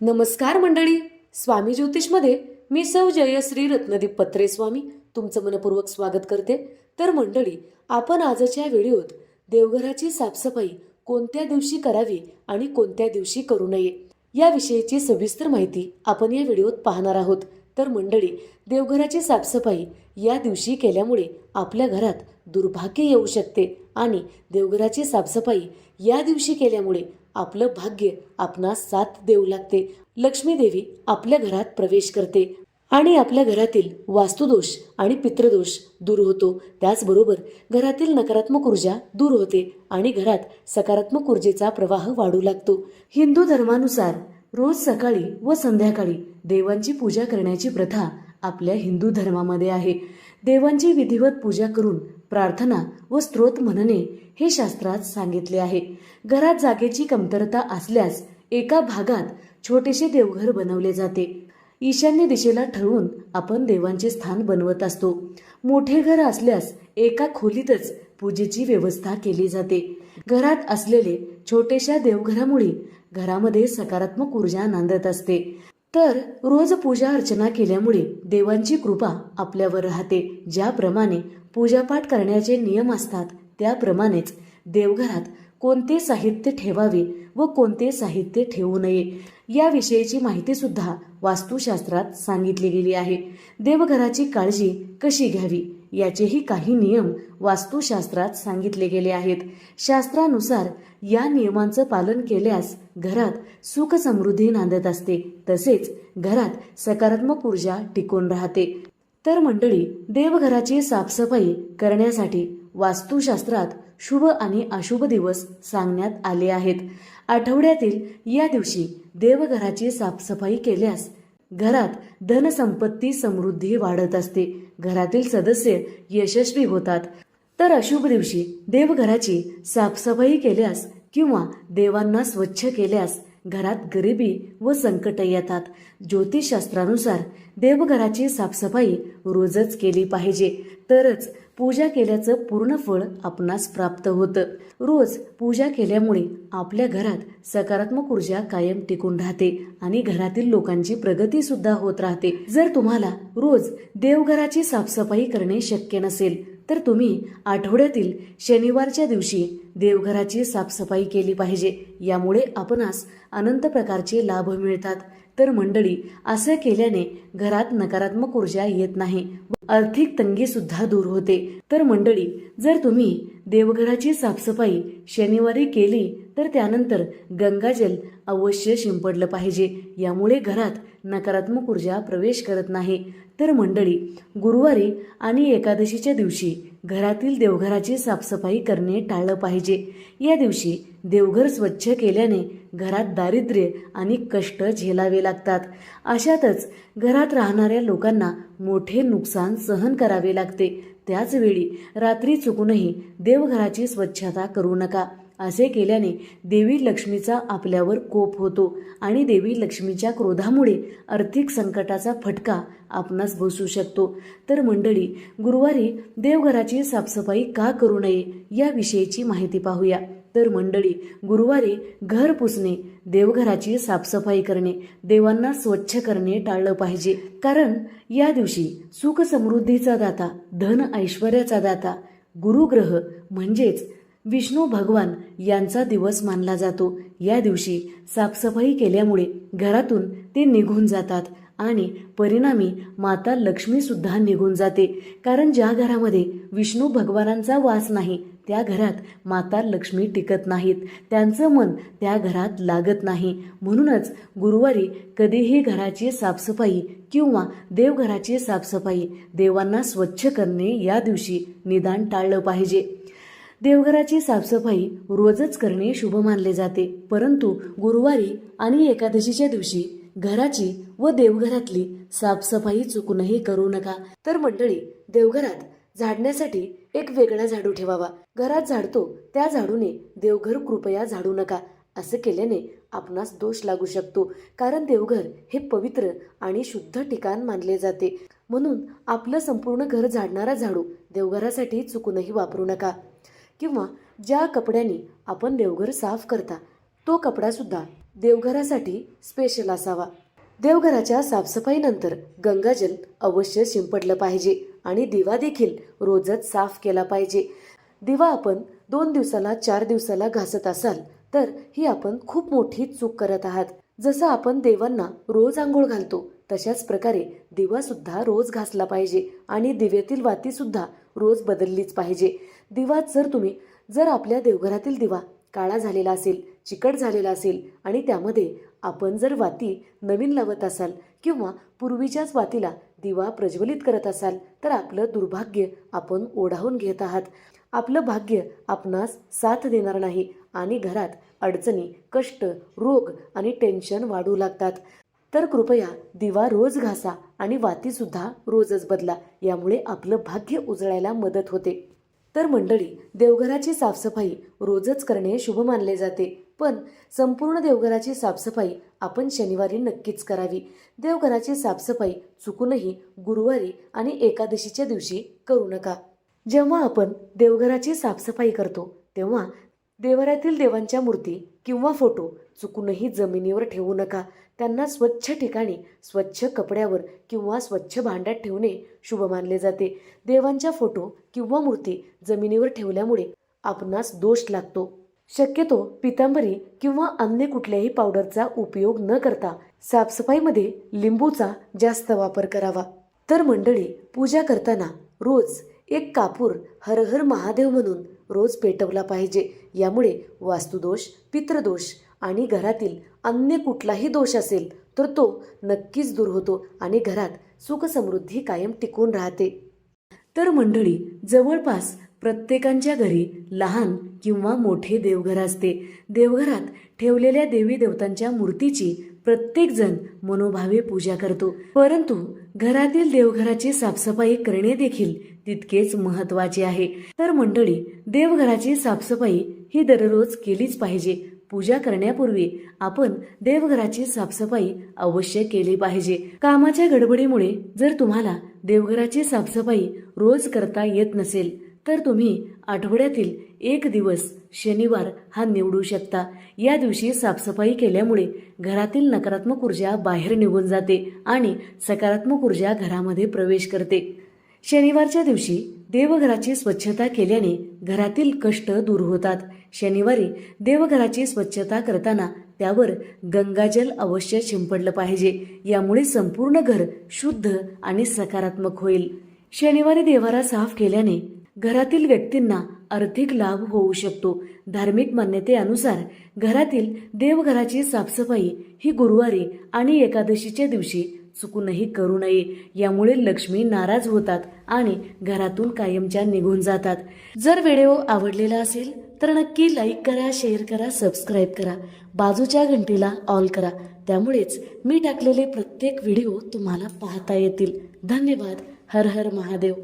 नमस्कार मंडळी स्वामी ज्योतिषमध्ये मी सौ जयश्री रत्नदीप पत्रे स्वामी तुमचं मनपूर्वक स्वागत करते. तर मंडळी आपण आजच्या व्हिडिओत देवघराची साफसफाई कोणत्या दिवशी करावी आणि कोणत्या दिवशी करू नये याविषयीची सविस्तर माहिती आपण या व्हिडिओत पाहणार आहोत. तर मंडळी देवघराची साफसफाई या दिवशी केल्यामुळे आपल्या घरात दुर्भाग्य येऊ शकते आणि देवघराची साफसफाई या दिवशी केल्यामुळे आपलं भाग्य आपणास साथ देऊ लागते. लक्ष्मी देवी आपल्या घरात प्रवेश करते आणि आपल्या घरातील वास्तुदोष आणि पितृदोष दूर होतो. त्याचबरोबर घरातील नकारात्मक ऊर्जा दूर होते आणि घरात सकारात्मक ऊर्जेचा प्रवाह वाढू लागतो. हिंदू धर्मानुसार रोज सकाळी व संध्याकाळी देवांची पूजा करण्याची प्रथा आपल्या हिंदू धर्मामध्ये आहे. देवांची विधिवत पूजा करून प्रार्थना व स्त्रोत म्हणणे हे शास्त्रात सांगितले आहे. घरात जागेची कमतरता असल्यास एका भागात छोटेसे देवघर बनवले जाते. ईशान्य दिशेला ठरवून आपण देवांचे स्थान बनवत असतो. मोठे घर असल्यास एका खोलीतच पूजेची व्यवस्था केली जाते. घरात असलेले छोटेशा देवघरामुळे घरामध्ये सकारात्मक ऊर्जा नांदत असते. तर रोज पूजा अर्चना केल्यामुळे देवांची कृपा आपल्यावर राहते. ज्याप्रमाणे पूजापाठ करण्याचे नियम असतात त्याप्रमाणेच देवघरात कोणते साहित्य ठेवावे व कोणते साहित्य ठेवू नये याविषयीची माहिती सुद्धा वास्तुशास्त्रात सांगितली गेली आहे. देवघराची काळजी कशी घ्यावी? याचेही काही नियम वास्तुशास्त्रात सांगितले गेले आहेत. शास्त्रानुसार या नियमांचं पालन केल्यास घरात सुख समृद्धी नांदत असते. तसेच घरात सकारात्मक ऊर्जा टिकून राहते. तर मंडळी देवघराची साफसफाई करण्यासाठी वास्तुशास्त्रात शुभ आणि अशुभ दिवस सांगण्यात आले आहेत. आठवड्यातील या दिवशी देवघराची साफसफाई केल्यास घरात धनसंपत्ती समृद्धी वाढत असते. घरातील सदस्य यशस्वी होतात. तर अशुभ दिवशी देवघराची साफसफाई केल्यास किंवा देवांना स्वच्छ केल्यास घरात गरिबी व संकट येतात. ज्योतिषशास्त्रानुसार देवघराची साफसफाई रोजच केली पाहिजे. तरच पूजा केल्याचं पूर्ण फळ आपणास प्राप्त होतं. रोज पूजा केल्यामुळे आपल्या घरात सकारात्मक ऊर्जा कायम टिकून राहते आणि घरातील लोकांची प्रगती सुद्धा होत राहते. जर तुम्हाला रोज देवघराची साफसफाई करणे शक्य नसेल तर तुम्ही आठवड्यातील शनिवारच्या दिवशी देवघराची साफसफाई केली पाहिजे. यामुळे आपणास अनंत प्रकारचे लाभ मिळतात. तर मंडळी असं केल्याने घरात नकारात्मक ऊर्जा येत नाही आर्थिक तंगी सुद्धा दूर होते. तर मंडळी जर तुम्ही देवघराची साफसफाई शनिवारी केली तर त्यानंतर गंगाजल अवश्य शिंपडलं पाहिजे. यामुळे घरात नकारात्मक ऊर्जा प्रवेश करत नाही. तर मंडळी गुरुवारी आणि एकादशीच्या दिवशी घरातील देवघराची साफसफाई करणे टाळलं पाहिजे. या दिवशी देवघर स्वच्छ केल्याने घरात दारिद्र्य आणि कष्ट झेलावे लागतात. अशातच घरात राहणाऱ्या लोकांना मोठे नुकसान सहन करावे लागते. त्याचवेळी रात्री चुकूनही देवघराची स्वच्छता करू नका. असे केल्याने देवी लक्ष्मीचा आपल्यावर कोप होतो आणि देवी लक्ष्मीच्या क्रोधामुळे आर्थिक संकटाचा फटका आपणास बसू शकतो. तर मंडळी गुरुवारी देवघराची साफसफाई का करू नये याविषयीची माहिती पाहूया. तर मंडळी गुरुवारी घर पुसणे देवघराची साफसफाई करणे देवांना स्वच्छ करणे टाळलं पाहिजे. कारण या दिवशी सुख समृद्धीचा दाता धन ऐश्वर्याचा दाता गुरुग्रह म्हणजेच विष्णू भगवान यांचा दिवस मानला जातो. या दिवशी साफसफाई केल्यामुळे घरातून ते निघून जातात आणि परिणामी माता लक्ष्मीसुद्धा निघून जाते. कारण ज्या घरामध्ये विष्णू भगवानांचा वास नाही त्या घरात माता लक्ष्मी टिकत नाहीत. त्यांचं मन त्या घरात लागत नाही. म्हणूनच गुरुवारी कधीही घराची साफसफाई किंवा देवघराची साफसफाई देवांना स्वच्छ करणे या दिवशी निदान टाळलं पाहिजे. देवघराची साफसफाई रोजच करणे शुभ मानले जाते. परंतु गुरुवारी आणि एकादशीच्या दिवशी घराची व देवघरातली साफसफाई चुकूनही करू नका. तर मंडळी देवघरात झाडण्यासाठी एक वेगळा झाडू ठेवावा. घरात झाडतो त्या झाडूने देवघर कृपया झाडू नका. असं केल्याने आपणास दोष लागू शकतो. कारण देवघर हे पवित्र आणि शुद्ध ठिकाण मानले जाते. म्हणून आपलं संपूर्ण घर झाडणारा झाडू देवघरासाठी चुकूनही वापरू नका. किंवा ज्या कपड्याने आपण देवघर साफ करता तो कपडासुद्धा देवघरासाठी स्पेशल असावा. देवघराच्या साफसफाईनंतर गंगाजल अवश्य शिंपडलं पाहिजे आणि दिवा देखील रोजच साफ केला पाहिजे. दिवा आपण दोन दिवसाला चार दिवसाला घासत असाल तर ही आपण खूप मोठी चूक करत आहात. जसं आपण देवांना रोज आंघोळ घालतो तशाच प्रकारे दिवासुद्धा रोज घासला पाहिजे आणि दिव्यातील वातीसुद्धा रोज बदललीच पाहिजे. दिवा जर तुम्ही जर आपल्या देवघरातील दिवा काळा झालेला असेल चिकट झालेला असेल आणि त्यामध्ये आपण जर वाती नवीन लावत असाल किंवा पूर्वीच्याच वातीला दिवा प्रज्वलित करत असाल तर आपलं दुर्भाग्य आपण ओढावून घेत आहात. आपलं भाग्य आपणास साथ देणार नाही आणि घरात अडचणी कष्ट रोग आणि टेन्शन वाढू लागतात. तर कृपया दिवा रोज घासा आणि वातीसुद्धा रोजच बदला यामुळे आपलं भाग्य उजळायला मदत होते. तर मंडळी देवघराची साफसफाई रोजच करणे शुभ मानले जाते. पण संपूर्ण देवघराची साफसफाई आपण शनिवारी नक्कीच करावी. देवघराची साफसफाई चुकूनही गुरुवारी आणि एकादशीच्या दिवशी करू नका. जेव्हा आपण देवघराची साफसफाई करतो तेव्हा देवाऱ्यातील देवांच्या मूर्ती किंवा फोटो चुकूनही जमिनीवर ठेवू नका. त्यांना स्वच्छ ठिकाणी स्वच्छ कपड्यावर किंवा स्वच्छ भांड्यात ठेवणे शुभ मानले जाते. देवांच्या फोटो किंवा मूर्ती जमिनीवर ठेवल्यामुळे आपणास दोष लागतो. शक्यतो पितांबरी किंवा अन्य कुठल्याही पावडरचा उपयोग न करता साफसफाईमध्ये लिंबूचा जास्त वापर करावा. तर मंडळी पूजा करताना रोज एक कापूर हर हर महादेव म्हणून रोज पेटवला पाहिजे. यामुळे वास्तुदोष पितृदोष आणि घरातील अन्य कुठलाही दोष असेल तर तो नक्कीच दूर होतो आणि घरात सुखसमृद्धी कायम टिकून राहते. तर मंडळी जवळपास प्रत्येकांच्या घरी लहान किंवा मोठे देवघर असते. देवघरात ठेवलेल्या देवी देवतांच्या मूर्तीची प्रत्येक जण मनोभावे पूजा करतो. परंतु घरातील देवघराची साफसफाई करणे देखील तितकेच महत्त्वाचे आहे. तर मंडळी देवघराची साफसफाई ही दररोज केलीच पाहिजे. पूजा करण्यापूर्वी आपण देवघराची साफसफाई अवश्य केली पाहिजे. कामाच्या गडबडीमुळे जर तुम्हाला देवघराची साफसफाई रोज करता येत नसेल तर तुम्ही आठवड्यातील एक दिवस शनिवार हा निवडू शकता. या दिवशी साफसफाई केल्यामुळे घरातील नकारात्मक ऊर्जा बाहेर निघून जाते आणि सकारात्मक ऊर्जा घरामध्ये प्रवेश करते. शनिवारच्या दिवशी देवघराची स्वच्छता केल्याने घरातील कष्ट दूर होतात. शनिवारी देवघराची स्वच्छता करताना त्यावर गंगाजल अवश्य शिंपडलं पाहिजे. यामुळे संपूर्ण घर शुद्ध आणि सकारात्मक होईल. शनिवारी देवारा साफ केल्याने घरातील व्यक्तींना आर्थिक लाभ होऊ शकतो. धार्मिक मान्यतेनुसार घरातील देवघराची साफसफाई ही गुरुवारी आणि एकादशीच्या दिवशी चुकूनही करू नये. यामुळे लक्ष्मी नाराज होतात आणि घरातून कायमच्या निघून जातात. जर व्हिडिओ आवडलेला असेल तर नक्की लाईक करा शेअर करा सबस्क्राईब करा. बाजूच्या घंटीला ऑल करा. त्यामुळेच मी टाकलेले प्रत्येक व्हिडिओ तुम्हाला पाहता येतील. धन्यवाद. हर हर महादेव.